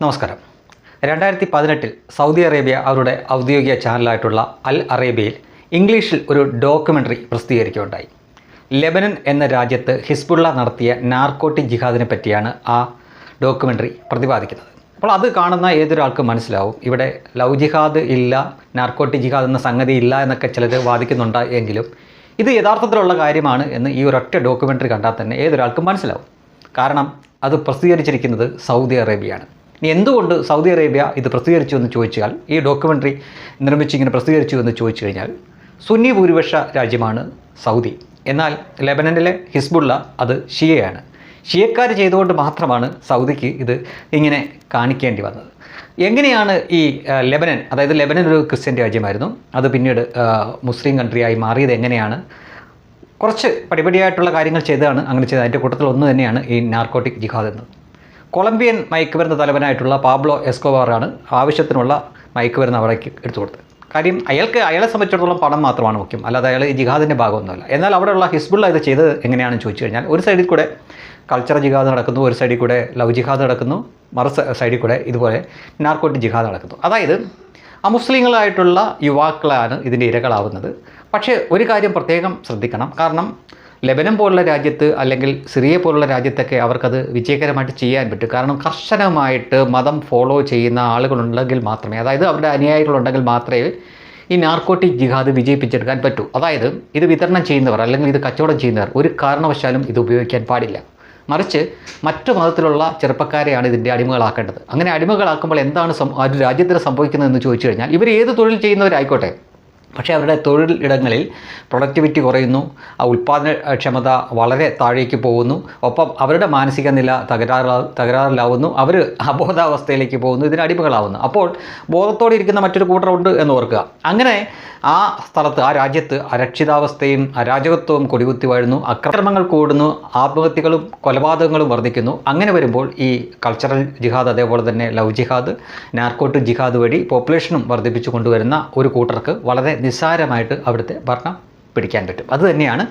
നമസ്കാരം. രണ്ടായിരത്തി പതിനെട്ടിൽ സൗദി അറേബ്യ അവരുടെ ഔദ്യോഗിക ചാനലായിട്ടുള്ള അൽ അറേബ്യയിൽ ഇംഗ്ലീഷിൽ ഒരു ഡോക്യുമെന്ററി പ്രസിദ്ധീകരിക്കുകയുണ്ടായി. ലെബനൻ എന്ന രാജ്യത്ത് ഹിസ്ബുള്ള നടത്തിയ നാർക്കോട്ടിക് ജിഹാദിനെ പറ്റിയാണ് ആ ഡോക്യുമെന്ററി പ്രതിപാദിക്കുന്നത്. അപ്പോൾ അത് കാണുന്ന ഏതൊരാൾക്കും മനസ്സിലാവും? ഇവിടെ ലവ് ജിഹാദ് ഇല്ല നാർക്കോട്ടിക് ജിഹാദ് എന്ന സംഗതി ഇല്ല എന്നൊക്കെ ചിലർ വാദിക്കുന്നുണ്ട് എങ്കിലും ഇത് യഥാർത്ഥത്തിലുള്ള കാര്യമാണ് എന്ന് ഈ ഒരൊറ്റ ഡോക്യുമെന്ററി കണ്ടാൽ തന്നെ ഏതൊരാൾക്കും മനസ്സിലാവും. കാരണം അത് പ്രസിദ്ധീകരിച്ചിരിക്കുന്നത് സൗദി അറേബ്യയാണ്. ഇനി എന്തുകൊണ്ട് സൗദി അറേബ്യ ഇത് പ്രസിദ്ധീകരിച്ചു എന്ന് ചോദിച്ചാൽ ഈ ഡോക്യുമെന്ററി നിർമ്മിച്ച് ഇങ്ങനെ പ്രസിദ്ധീകരിച്ചു എന്ന് ചോദിച്ചു കഴിഞ്ഞാൽ സുന്നി ഭൂരിപക്ഷ രാജ്യമാണ് സൗദി. എന്നാൽ ലെബനനിലെ ഹിസ്ബുള്ള അത് ഷിയയാണ്. ഷിയക്കാർ ചെയ്തുകൊണ്ട് മാത്രമാണ് സൗദിക്ക് ഇത് ഇങ്ങനെ കാണിക്കേണ്ടി വന്നത്. എങ്ങനെയാണ് ഈ ലെബനൻ അതായത് ലെബനൻ ഒരു ക്രിസ്ത്യൻ രാജ്യമായിരുന്നു. അത് പിന്നീട് മുസ്ലിം കൺട്രിയായി മാറിയത് എങ്ങനെയാണ്? കുറച്ച് പടിപടിയായിട്ടുള്ള കാര്യങ്ങൾ ചെയ്തതാണ് അങ്ങനെ ചെയ്തത്. അതിന്റെ കൂട്ടത്തിൽ ഒന്ന് തന്നെയാണ് ഈ നാർക്കോട്ടിക് ജിഹാദ് എന്നത്. കൊളംബിയൻ മയക്കുമരുന്ന് തലവനായിട്ടുള്ള പാബ്ലോ എസ്കോബാറാണ് ആവശ്യത്തിനുള്ള മയക്കുമരുന്ന് അവിടേക്ക് എടുത്തു കൊടുത്തത്. കാര്യം അയാൾക്ക് അയാളെ സംബന്ധിച്ചിടത്തോളം പണം മാത്രമാണ് മുഖ്യം. അല്ലാതെ അയാൾ ജിഹാദിന്റെ ഭാഗമൊന്നുമല്ല. എന്നാൽ അവിടെയുള്ള ഹിസ്ബുള്ള ഇത് ചെയ്തത് എങ്ങനെയാണെന്ന് ചോദിച്ചു കഴിഞ്ഞാൽ ഒരു സൈഡിൽ കൂടെ കൾച്ചറൽ ജിഹാദ് നടക്കുന്നു ഒരു സൈഡിൽ കൂടെ ലവ് ജിഹാദ് നടക്കുന്നു മറു സൈഡിൽ കൂടെ ഇതുപോലെ നാർക്കോട്ടിക് ജിഹാദ് നടക്കുന്നു. അതായത് അമുസ്ലിങ്ങളായിട്ടുള്ള യുവാക്കളാണ് ഇതിന്റെ ഇരകളാവുന്നത്. പക്ഷേ ഒരു കാര്യം പ്രത്യേകം ശ്രദ്ധിക്കണം. കാരണം ലെബനൻ പോലുള്ള രാജ്യത്ത് അല്ലെങ്കിൽ സിറിയ പോലുള്ള രാജ്യത്തൊക്കെ അവർക്കത് വിജയകരമായിട്ട് ചെയ്യാൻ പറ്റും. കാരണം കർശനമായിട്ട് മതം ഫോളോ ചെയ്യുന്ന ആളുകളുണ്ടെങ്കിൽ മാത്രമേ അതായത് അവരുടെ അനുയായികളുണ്ടെങ്കിൽ മാത്രമേ ഈ നാർക്കോട്ടിക് ജിഹാദ് വിജയിപ്പിച്ചെടുക്കാൻ പറ്റൂ. അതായത് ഇത് വിതരണം ചെയ്യുന്നവർ അല്ലെങ്കിൽ ഇത് കച്ചവടം ചെയ്യുന്നവർ ഒരു കാരണവശാലും ഇത് ഉപയോഗിക്കാൻ പാടില്ല. മറിച്ച് മറ്റു മതത്തിലുള്ള ചെറുപ്പക്കാരെയാണ് ഇതിന്റെ അടിമകളാക്കേണ്ടത്. അങ്ങനെ അടിമകളാക്കുമ്പോൾ എന്താണ് ഒരു രാജ്യത്തിന് സംഭവിക്കുന്നതെന്ന് ചോദിച്ചു കഴിഞ്ഞാൽ ഇവർ ഏത് തൊഴിൽ ചെയ്യുന്നവരായിക്കോട്ടെ? പക്ഷേ അവരുടെ തൊഴിൽ ഇടങ്ങളിൽ പ്രൊഡക്ടിവിറ്റി കുറയുന്നു ഉൽപ്പാദനക്ഷമത വളരെ താഴേക്ക് പോകുന്നു ഒപ്പം അവരുടെ മാനസിക നില തകരാറിലാ തകരാറിലാവുന്നു അവർ അബോധാവസ്ഥയിലേക്ക് പോകുന്നു ഇതിന് അടിമകളാവുന്നു. അപ്പോൾ ബോധത്തോടെ ഇരിക്കുന്ന മറ്റൊരു കൂട്ടറുണ്ട് എന്ന് ഓർക്കുക. അങ്ങനെ ആ സ്ഥലത്ത് ആ രാജ്യത്ത് അരക്ഷിതാവസ്ഥയും അരാജകത്വവും കൊടികുത്തി വാഴുന്നു അക്രമങ്ങൾ കൂടുന്നു ആത്മഹത്യകളും കൊലപാതകങ്ങളും വർദ്ധിക്കുന്നു. അങ്ങനെ വരുമ്പോൾ ഈ കൾച്ചറൽ ജിഹാദ് അതേപോലെ തന്നെ ലവ് ജിഹാദ് നാർക്കോട്ട് ജിഹാദ് വഴി പോപ്പുലേഷനും വർദ്ധിപ്പിച്ചു കൊണ്ടുവരുന്ന ഒരു കൂട്ടർക്ക് വളരെ നിസ്സാരമായിട്ട് അവിടുത്തെ ഭരണം പിടിക്കാൻ പറ്റും. അതുതന്നെയാണ്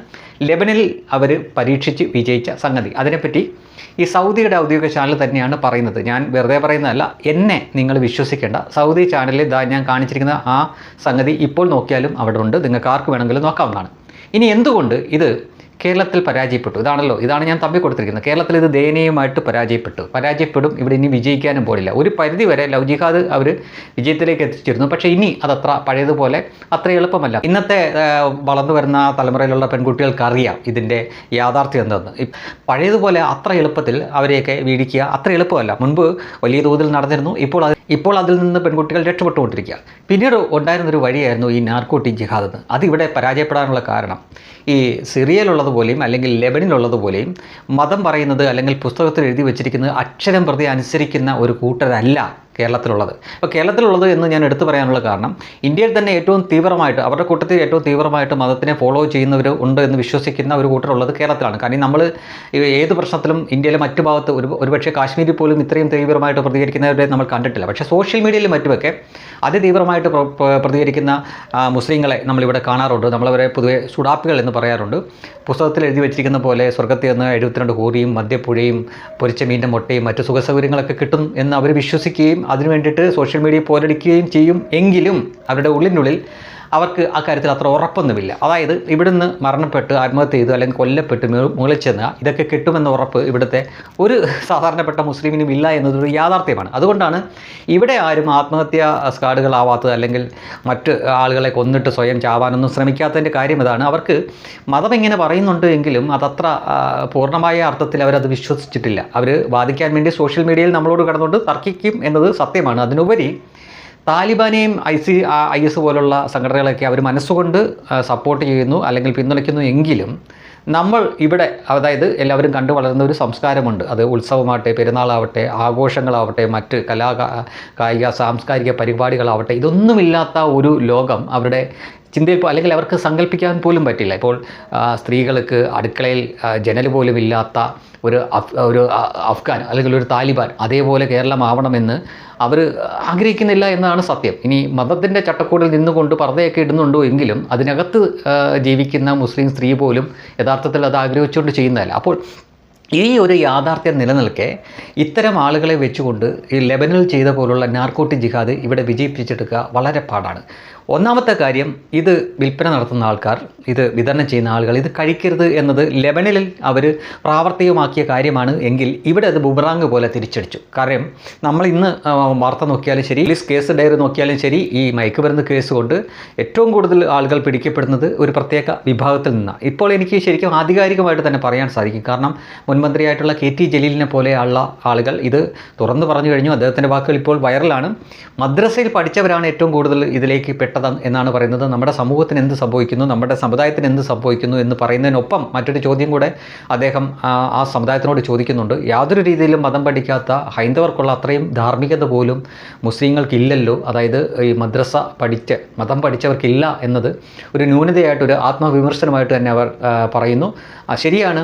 ലെബനിൽ അവർ പരീക്ഷിച്ച് വിജയിച്ച സംഗതി. അതിനെപ്പറ്റി ഈ സൗദിയുടെ ഔദ്യോഗിക ചാനൽ തന്നെയാണ് പറയുന്നത്. ഞാൻ വെറുതെ പറയുന്നതല്ല എന്നെ നിങ്ങൾ വിശ്വസിക്കേണ്ട. സൗദി ചാനലിൽ ഇതാ ഞാൻ കാണിച്ചിരിക്കുന്ന ആ സംഗതി ഇപ്പോൾ നോക്കിയാലും അവിടെ ഉണ്ട്. നിങ്ങൾക്ക് ആർക്ക് വേണമെങ്കിലും നോക്കാവുന്നതാണ്. ഇനി എന്തുകൊണ്ട് ഇത് കേരളത്തിൽ പരാജയപ്പെട്ടു. ഇതാണല്ലോ ഇതാണ് ഞാൻ തമ്പി കൊടുത്തിരിക്കുന്നത്. കേരളത്തിൽ ഇത് ദയനീയമായിട്ട് പരാജയപ്പെട്ടു. പരാജയപ്പെടും ഇവിടെ ഇനി വിജയിക്കാനും പോലില്ല. ഒരു പരിധി വരെ ലവ് ജിഹാദ് അവർ വിജയത്തിലേക്ക് എത്തിച്ചിരുന്നു. പക്ഷേ ഇനി അതത്ര പഴയതുപോലെ അത്ര എളുപ്പമല്ല. ഇന്നത്തെ വളർന്നു വരുന്ന തലമുറയിലുള്ള പെൺകുട്ടികൾക്ക് അറിയാം ഇതിന്റെ യാഥാർത്ഥ്യം എന്തെന്ന്. പഴയതുപോലെ അത്ര എളുപ്പത്തിൽ അവരെയൊക്കെ വീടിക്കുക അത്ര എളുപ്പമല്ല. മുൻപ് വലിയ തോതിൽ നടന്നിരുന്നു. ഇപ്പോൾ അത് ഇപ്പോൾ അതിൽ നിന്ന് പെൺകുട്ടികൾ രക്ഷപ്പെട്ടുകൊണ്ടിരിക്കുക. പിന്നീട് ഉണ്ടായിരുന്നൊരു വഴിയായിരുന്നു ഈ നാർക്കോട്ടിക് ജിഹാദ് എന്ന്. അതിവിടെ പരാജയപ്പെടാനുള്ള കാരണം ഈ സിറിയയിലുള്ളതുപോലെയും അല്ലെങ്കിൽ ലെബനിലുള്ളതുപോലെയും മതം പറയുന്നത് അല്ലെങ്കിൽ പുസ്തകത്തിൽ എഴുതി വെച്ചിരിക്കുന്നത് അക്ഷരം പ്രതി അനുസരിക്കുന്ന ഒരു കൂട്ടരല്ല. കേരളത്തിലുള്ളത്. അപ്പോൾ കേരളത്തിലുള്ളത് എന്ന് ഞാൻ എടുത്തു പറയാനുള്ള കാരണം ഇന്ത്യയിൽ തന്നെ ഏറ്റവും തീവ്രമായിട്ട് അവരുടെ കൂട്ടത്തിൽ ഏറ്റവും തീവ്രമായിട്ട് മതത്തിനെ ഫോളോ ചെയ്യുന്നവർ ഉണ്ട് എന്ന് വിശ്വസിക്കുന്ന ഒരു കൂട്ടരുള്ളത് കേരളത്തിലാണ്. കാരണം നമ്മൾ ഏത് പ്രശ്നത്തിലും ഇന്ത്യയിലെ മറ്റു ഭാഗത്ത് ഒരു ഒരുപക്ഷെ കാശ്മീരിൽ പോലും ഇത്രയും തീവ്രമായിട്ട് പ്രതികരിക്കുന്നവരെ നമ്മൾ കണ്ടിട്ടില്ല. പക്ഷേ സോഷ്യൽ മീഡിയയിലും മറ്റുമൊക്കെ അതിതീവ്രമായിട്ട് പ്ര- പ്ര- പ്രതികരിക്കുന്ന മുസ്ലിങ്ങളെ നമ്മളിവിടെ കാണാറുണ്ട്. നമ്മളവരെ പൊതുവെ സുഡാപ്പികൾ എന്ന് പറയാറുണ്ട്. പുസ്തകത്തിൽ എഴുതി വെച്ചിരിക്കുന്ന പോലെ സ്വർഗത്തിൽ നിന്ന് എഴുപത്തിരണ്ട് കൂറിയും മദ്യപ്പുഴയും പൊരിച്ച മീന്റെ മുട്ടയും മറ്റു സുഖസൗകര്യങ്ങളൊക്കെ കിട്ടും എന്ന് അവർ വിശ്വസിക്കുകയും അതിനു വേണ്ടിയിട്ട് സോഷ്യൽ മീഡിയ പോരടിക്കുകയും ചെയ്യും. എങ്കിലും അവരുടെ ഉള്ളിനുള്ളിൽ അവർക്ക് ആ കാര്യത്തിൽ അത്ര ഉറപ്പൊന്നുമില്ല. അതായത് ഇവിടുന്ന് മരണപ്പെട്ട് ആത്മഹത്യ ചെയ്തു അല്ലെങ്കിൽ കൊല്ലപ്പെട്ട് മുകളിൽ ചെന്ന ഇതൊക്കെ കിട്ടുമെന്ന ഉറപ്പ് ഇവിടുത്തെ ഒരു സാധാരണപ്പെട്ട മുസ്ലിമിനും ഇല്ല എന്നതൊരു യാഥാർത്ഥ്യമാണ്. അതുകൊണ്ടാണ് ഇവിടെ ആരും ആത്മഹത്യ സ്കാഡുകളാവാത്തത് അല്ലെങ്കിൽ മറ്റ് ആളുകളെ കൊന്നിട്ട് സ്വയം ചാവാനൊന്നും ശ്രമിക്കാത്തതിന്റെ കാര്യം ഇതാണ്. അവർക്ക് മതം ഇങ്ങനെ പറയുന്നുണ്ട് എങ്കിലും അതത്ര പൂർണമായ അർത്ഥത്തിൽ അവരത് വിശ്വസിച്ചിട്ടില്ല. അവർ വാദിക്കാൻ വേണ്ടി സോഷ്യൽ മീഡിയയിൽ നമ്മളോട് കടന്നുകൊണ്ട് തർക്കിക്കും എന്നത് സത്യമാണ്. അതിനുപരി താലിബാനെയും ഐ സി ഐ എസ് പോലുള്ള സംഘടനകളൊക്കെ അവർ മനസ്സുകൊണ്ട് സപ്പോർട്ട് ചെയ്യുന്നു അല്ലെങ്കിൽ പിന്തുണയ്ക്കുന്നു എങ്കിലും നമ്മൾ ഇവിടെ അതായത് എല്ലാവരും കണ്ടു വളരുന്ന ഒരു സംസ്കാരമുണ്ട്. അത് ഉത്സവമാകട്ടെ പെരുന്നാളാവട്ടെ ആഘോഷങ്ങളാവട്ടെ മറ്റ് കലാ കായിക സാംസ്കാരിക പരിപാടികളാവട്ടെ ഇതൊന്നുമില്ലാത്ത ഒരു ലോകം അവരുടെ ചിന്തയിൽ അല്ലെങ്കിൽ അവർക്ക് സങ്കല്പിക്കാൻ പോലും പറ്റില്ല. ഇപ്പോൾ സ്ത്രീകൾക്ക് അടുക്കളയിൽ ജനൽ പോലും ഇല്ലാത്ത ഒരു ഒരു അഫ്ഗാൻ അല്ലെങ്കിൽ ഒരു താലിബാൻ അതേപോലെ കേരളമാവണമെന്ന് അവർ ആഗ്രഹിക്കുന്നില്ല എന്നതാണ് സത്യം. ഇനി മതത്തിന്റെ ചട്ടക്കൂടിൽ നിന്നുകൊണ്ട് പർദ്ദയൊക്കെ ഇടുന്നുണ്ടോ എങ്കിലും അതിനകത്ത് ജീവിക്കുന്ന മുസ്ലിം സ്ത്രീ പോലും യഥാർത്ഥത്തിൽ അത് ആഗ്രഹിച്ചുകൊണ്ട് ചെയ്യുന്നതല്ല. അപ്പോൾ ഈ ഒരു യാഥാർത്ഥ്യം നിലനിൽക്കെ ഇത്തരം ആളുകളെ വെച്ചുകൊണ്ട് ഈ ലെബനിൽ ചെയ്ത പോലുള്ള നാർക്കോട്ടിക് ജിഹാദ് ഇവിടെ വിജയിപ്പിച്ചെടുക്കുക വളരെ പാടാണ്. ഒന്നാമത്തെ കാര്യം ഇത് വിൽപ്പന നടത്തുന്ന ആൾക്കാർ ഇത് വിതരണം ചെയ്യുന്ന ആളുകൾ ഇത് കഴിക്കരുത് എന്നത് ലെബനിൽ അവർ പ്രാവർത്തികമാക്കിയ കാര്യമാണ് എങ്കിൽ ഇവിടെ അത് ബുബറാങ് പോലെ തിരിച്ചടിച്ചു. കാരണം നമ്മൾ ഇന്ന് വാർത്ത നോക്കിയാലും ശരി പോലീസ് കേസ് ഡയറി നോക്കിയാലും ശരി ഈ മയക്കുമരുന്ന് കേസ് കൊണ്ട് ഏറ്റവും കൂടുതൽ ആളുകൾ പിടിക്കപ്പെടുന്നത് ഒരു പ്രത്യേക വിഭാഗത്തിൽ നിന്നാണ്. ഇപ്പോൾ എനിക്ക് ശരിക്കും ആധികാരികമായിട്ട് തന്നെ പറയാൻ സാധിക്കും. കാരണം മുൻമന്ത്രിയായിട്ടുള്ള കെ ടി ജലീലിനെ പോലെയുള്ള ആളുകൾ ഇത് തുറന്നു പറഞ്ഞു കഴിഞ്ഞു. അദ്ദേഹത്തിന്റെ വാക്കുകൾ ഇപ്പോൾ വൈറലാണ്. മദ്രസയിൽ പഠിച്ചവരാണ് ഏറ്റവും കൂടുതൽ ഇതിലേക്ക് പെട്ടത് എന്നാണ് പറയുന്നത്. നമ്മുടെ സമൂഹത്തിന് എന്ത് സംഭവിക്കുന്നു? നമ്മുടെ സമുദായത്തിന് എന്ത് സംഭവിക്കുന്നു എന്ന് പറയുന്നതിനൊപ്പം മറ്റൊരു ചോദ്യം കൂടെ അദ്ദേഹം ആ, സമുദായത്തിനോട് ചോദിക്കുന്നുണ്ട്. യാതൊരു രീതിയിലും മതം പഠിക്കാത്ത ഹൈന്ദവർക്കുള്ള അത്രയും ധാർമ്മികത പോലും മുസ്ലിങ്ങൾക്കില്ലല്ലോ. അതായത് ഈ മദ്രസ പഠിച്ച് മതം പഠിച്ചവർക്കില്ല എന്നത് ഒരു ന്യൂനതയായിട്ടൊരു ആത്മവിമർശനമായിട്ട് തന്നെ അവർ പറയുന്നു. ശരിയാണ്.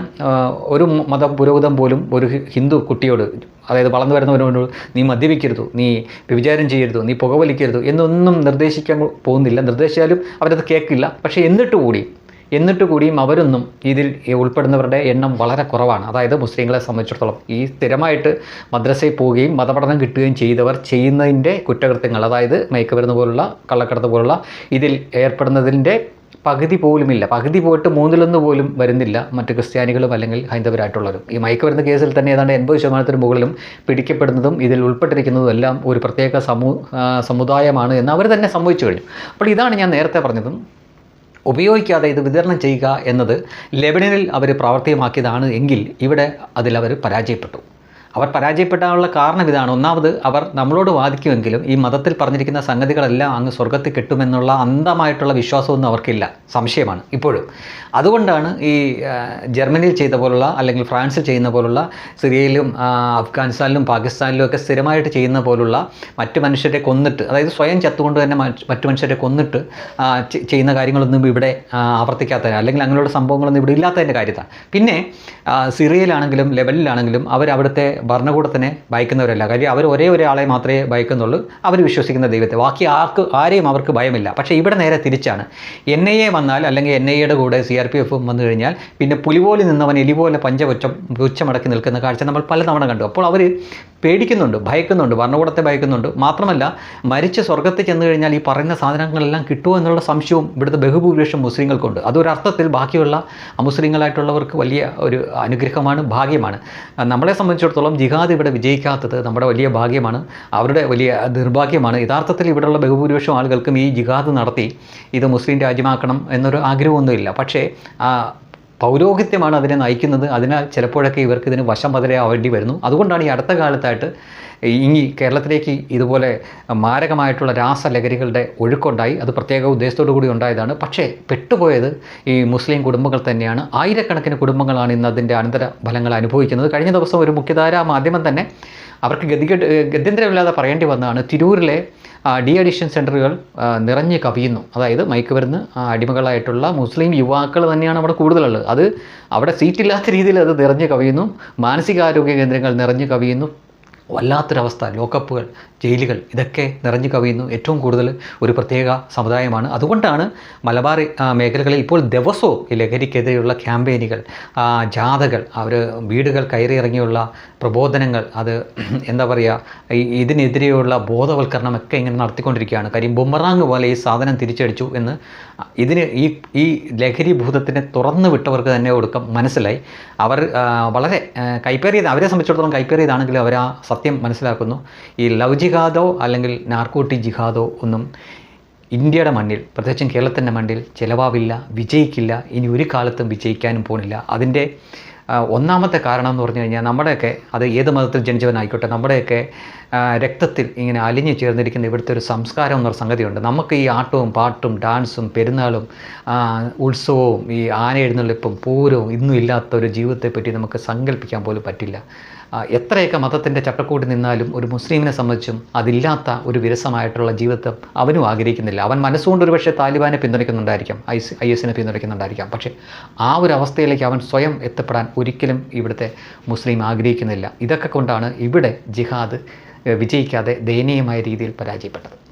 ഒരു മത പുരോഹിതം പോലും ഒരു ഹിന്ദു കുട്ടിയോട് അതായത് വളർന്നു വരുന്നവരോട് നീ മദ്യപിക്കരുത് നീ വ്യഭിചാരം ചെയ്യരുത് നീ പുകവലിക്കരുത് എന്നൊന്നും നിർദ്ദേശിക്കാൻ പോകുന്നില്ല. നിർദ്ദേശിച്ചാലും അവരത് കേൾക്കില്ല. പക്ഷേ എന്നിട്ട് കൂടി എന്നിട്ട് കൂടിയും അവരൊന്നും ഇതിൽ ഉൾപ്പെടുന്നവരുടെ എണ്ണം വളരെ കുറവാണ്. അതായത് മുസ്ലിങ്ങളെ സംബന്ധിച്ചിടത്തോളം ഈ സ്ഥിരമായിട്ട് മദ്രസയിൽ പോവുകയും മതപഠനം കിട്ടുകയും ചെയ്തവർ ചെയ്യുന്നതിന്റെ കുറ്റകൃത്യങ്ങൾ അതായത് മയക്കുമരുന്ന് പോലുള്ള കള്ളക്കടത്ത് പോലുള്ള ഇതിൽ ഏർപ്പെടുന്നതിന്റെ പകുതി പോലുമില്ല. പകുതി പോയിട്ട് മൂന്നിലൊന്ന് പോലും വരുന്നില്ല. മറ്റ് ക്രിസ്ത്യാനികളും അല്ലെങ്കിൽ ഹൈന്ദവരായിട്ടുള്ളവരും. ഈ മയക്കുമരുന്ന് കേസിൽ തന്നെ ഏതാണ്ട് എൺപത് ശതമാനത്തിന് മുകളിലും പിടിക്കപ്പെടുന്നതും ഇതിൽ ഉൾപ്പെട്ടിരിക്കുന്നതും എല്ലാം ഒരു പ്രത്യേക സമൂ സമുദായമാണ് എന്ന് അവർ തന്നെ സംഭവിച്ചു കഴിഞ്ഞു. അപ്പോൾ ഇതാണ് ഞാൻ നേരത്തെ പറഞ്ഞതും. ഉപയോഗിക്കാതെ ഇത് വിതരണം ചെയ്യുക എന്നത് ലെബനനിൽ അവർ പ്രാവർത്തികമാക്കിയതാണ് എങ്കിൽ ഇവിടെ അതിൽ അവർ പരാജയപ്പെട്ടു. അവർ പരാജയപ്പെടാനുള്ള കാരണം ഇതാണ്. ഒന്നാമത് അവർ നമ്മളോട് വാദിക്കുമെങ്കിലും ഈ മതത്തിൽ പറഞ്ഞിരിക്കുന്ന സംഗതികളെല്ലാം അങ്ങ് സ്വർഗത്തിൽ കിട്ടുമെന്നുള്ള അന്ധമായിട്ടുള്ള വിശ്വാസമൊന്നും അവർക്കില്ല. സംശയമാണ് ഇപ്പോഴും. അതുകൊണ്ടാണ് ഈ ജർമ്മനിയിൽ ചെയ്ത പോലുള്ള അല്ലെങ്കിൽ ഫ്രാൻസിൽ ചെയ്യുന്ന പോലുള്ള സിറിയയിലും അഫ്ഗാനിസ്ഥാനിലും പാകിസ്ഥാനിലും ഒക്കെ സ്ഥിരമായിട്ട് ചെയ്യുന്ന പോലുള്ള മറ്റ് മനുഷ്യരെ കൊന്നിട്ട് അതായത് സ്വയം ചത്തുകൊണ്ട് തന്നെ മറ്റു മനുഷ്യരെ കൊന്നിട്ട് ചെയ്യുന്ന കാര്യങ്ങളൊന്നും ഇവിടെ ആവർത്തിക്കാത്തതിന് ആവർത്തിക്കാത്ത അല്ലെങ്കിൽ അങ്ങനെയുള്ള സംഭവങ്ങളൊന്നും ഇവിടെ ഇല്ലാത്തതിന്റെ കാര്യത്താണ്. പിന്നെ സിറിയയിലാണെങ്കിലും ലെവലിലാണെങ്കിലും അവർ അവിടുത്തെ ഭരണകൂടത്തിനെ ഭയക്കുന്നവരല്ല. കാര്യം അവർ ഒരേ ഒരാളെ മാത്രമേ ഭയക്കുന്നുള്ളൂ. അവർ വിശ്വസിക്കുന്ന ദൈവത്തെ. ബാക്കി ആർക്ക് ആരെയും അവർക്ക് ഭയമില്ല. പക്ഷേ ഇവിടെ നേരെ തിരിച്ചാണ്. എൻ ഐ എ വന്നാൽ അല്ലെങ്കിൽ എൻ ഐ എയുടെ കൂടെ സി ആർ പി എഫും വന്നു കഴിഞ്ഞാൽ പിന്നെ പുലിപോലെ നിന്നവൻ എലിപോലെ പഞ്ചപുച്ചം പുച്ചമടക്കി നിൽക്കുന്ന കാഴ്ച നമ്മൾ പലതവണ കണ്ടു. അപ്പോൾ അവർ പേടിക്കുന്നുണ്ട് ഭയക്കുന്നുണ്ട് ഭരണകൂടത്തെ ഭയക്കുന്നുണ്ട്. മാത്രമല്ല മരിച്ച് സ്വർഗത്തിൽ ചെന്ന് കഴിഞ്ഞാൽ ഈ പറയുന്ന സാധനങ്ങളെല്ലാം കിട്ടുമോ എന്നുള്ള സംശയവും ഇവിടുത്തെ ബഹുഭൂരിപക്ഷം മുസ്ലിങ്ങൾക്കുണ്ട്. അതൊരർത്ഥത്തിൽ ബാക്കിയുള്ള അമുസ്ലിങ്ങളായിട്ടുള്ളവർക്ക് വലിയ ഒരു അനുഗ്രഹമാണ് ഭാഗ്യമാണ്. നമ്മളെ സംബന്ധിച്ചിടത്തോളം ജിഹാദ് ഇവിടെ വിജയിക്കാത്തത് നമ്മുടെ വലിയ ഭാഗ്യമാണ് അവരുടെ വലിയ നിർഭാഗ്യമാണ് യഥാർത്ഥത്തിൽ ഇവിടെയുള്ള ബഹുഭൂരിപക്ഷം ആളുകൾക്കും ഈ ജിഹാദ് നടത്തി ഇത് മുസ്ലിം രാജ്യമാക്കണം എന്നൊരു ആഗ്രഹമൊന്നുമില്ല. പക്ഷേ പൗരോഹിത്യമാണ് അതിനെ നയിക്കുന്നത്. അതിനാൽ ചിലപ്പോഴൊക്കെ ഇവർക്ക് ഇതിന് വശം പതിരാവേണ്ടി വരുന്നു. അതുകൊണ്ടാണ് ഈ അടുത്ത കാലത്തായിട്ട് ഇനി കേരളത്തിലേക്ക് ഇതുപോലെ മാരകമായിട്ടുള്ള രാസലഹരികളുടെ ഒഴുക്കുണ്ടായി. അത് പ്രത്യേക ഉദ്ദേശത്തോടു കൂടി ഉണ്ടായതാണ്. പക്ഷേ പെട്ടുപോയത് ഈ മുസ്ലിം കുടുംബങ്ങൾ തന്നെയാണ്. ആയിരക്കണക്കിന് കുടുംബങ്ങളാണ് ഇന്ന് അതിന്റെ അനന്തര ഫലങ്ങൾ അനുഭവിക്കുന്നത്. കഴിഞ്ഞ ദിവസം ഒരു മുഖ്യധാരാ മാധ്യമം തന്നെ അവർക്ക് ഗതികെട്ട് ഗത്യന്തരമില്ലാതെ പറയേണ്ടി വന്നതാണ്. തിരൂരിലെ ഡി അഡിഷൻ സെന്ററുകൾ നിറഞ്ഞ് കവിയുന്നു. അതായത് മയക്കുമരുന്ന് അടിമകളായിട്ടുള്ള മുസ്ലിം യുവാക്കൾ തന്നെയാണ് അവിടെ കൂടുതലുള്ളത്. അത് അവിടെ സീറ്റില്ലാത്ത രീതിയിൽ അത് നിറഞ്ഞ് കവിയുന്നു. മാനസികാരോഗ്യ കേന്ദ്രങ്ങൾ നിറഞ്ഞ് കവിയുന്നു. വല്ലാത്തൊരവസ്ഥ ലോക്കപ്പുകൾ ജയിലുകൾ ഇതൊക്കെ നിറഞ്ഞു കവിയുന്നു. ഏറ്റവും കൂടുതൽ ഒരു പ്രത്യേക സമുദായമാണ്. അതുകൊണ്ടാണ് മലബാർ മേഖലകളിൽ ഇപ്പോൾ ദിവസവും ഈ ലഹരിക്കെതിരെയുള്ള ക്യാമ്പയിനുകൾ ജാഥകൾ അവർ വീടുകൾ കയറി ഇറങ്ങിയുള്ള പ്രബോധനങ്ങൾ അത് എന്താ പറയുക ഇതിനെതിരെയുള്ള ബോധവൽക്കരണമൊക്കെ ഇങ്ങനെ നടത്തിക്കൊണ്ടിരിക്കുകയാണ്. കാര്യം ബുമറാങ് പോലെ ഈ സാധനം തിരിച്ചടിച്ചു എന്ന് ഇതിന് ഈ ഈ ലഹരി ഭൂതത്തിനെ തുറന്നു വിട്ടവർക്ക് തന്നെ ഒടുക്കം മനസ്സിലായി. അവർ വളരെ കൈപ്പേറിയത് അവരെ സംബന്ധിച്ചിടത്തോളം കൈപ്പേറിയതാണെങ്കിലും അവർ ആ സത്യം മനസ്സിലാക്കുന്നു. ഈ ലവ് ജിഹാദോ അല്ലെങ്കിൽ നാർക്കോട്ടി ജിഹാദോ ഒന്നും ഇന്ത്യയുടെ മണ്ണിൽ പ്രത്യേകിച്ചും കേരളത്തിന്റെ മണ്ണിൽ ചിലവാവില്ല വിജയിക്കില്ല ഇനി ഒരു കാലത്തും വിജയിക്കാനും പോണില്ല അതിന്റെ ഒന്നാമത്തെ കാരണം എന്ന് പറഞ്ഞു കഴിഞ്ഞാൽ നമ്മുടെയൊക്കെ അത് ഏത് മതത്തിൽ ജനിച്ചവനായിക്കോട്ടെ നമ്മുടെയൊക്കെ രക്തത്തിൽ ഇങ്ങനെ അലിഞ്ഞു ചേർന്നിരിക്കുന്ന ഇവിടുത്തെ ഒരു സംസ്കാരം എന്നൊരു സംഗതിയുണ്ട്. നമുക്ക് ഈ ആട്ടവും പാട്ടും ഡാൻസും പെരുന്നാളും ഉത്സവവും ഈ ആന എഴുന്നള്ളിപ്പും പൂരവും ഇന്നും ഇല്ലാത്ത ഒരു ജീവിതത്തെപ്പറ്റി നമുക്ക് സങ്കല്പിക്കാൻ പോലും പറ്റില്ല. എത്രയൊക്കെ മതത്തിന്റെ ചട്ടക്കൂട്ടിൽ നിന്നാലും ഒരു മുസ്ലിമിനെ സംബന്ധിച്ചും അതില്ലാത്ത ഒരു വിരസമായിട്ടുള്ള ജീവിതം അവനും ആഗ്രഹിക്കുന്നില്ല. അവൻ മനസ്സുകൊണ്ട് ഒരു പക്ഷേ താലിബാനെ പിന്തുണയ്ക്കുന്നുണ്ടായിരിക്കാം ഐ എസ് ഐ എസിനെ പിന്തുണയ്ക്കുന്നുണ്ടായിരിക്കാം. പക്ഷേ ആ ഒരു അവസ്ഥയിലേക്ക് അവൻ സ്വയം എത്തപ്പെടാൻ ഒരിക്കലും ഇവിടുത്തെ മുസ്ലിം ആഗ്രഹിക്കുന്നില്ല. ഇതൊക്കെ കൊണ്ടാണ് ഇവിടെ ജിഹാദ് വിജയിക്കാതെ ദയനീയമായ രീതിയിൽ പരാജയപ്പെട്ടത്.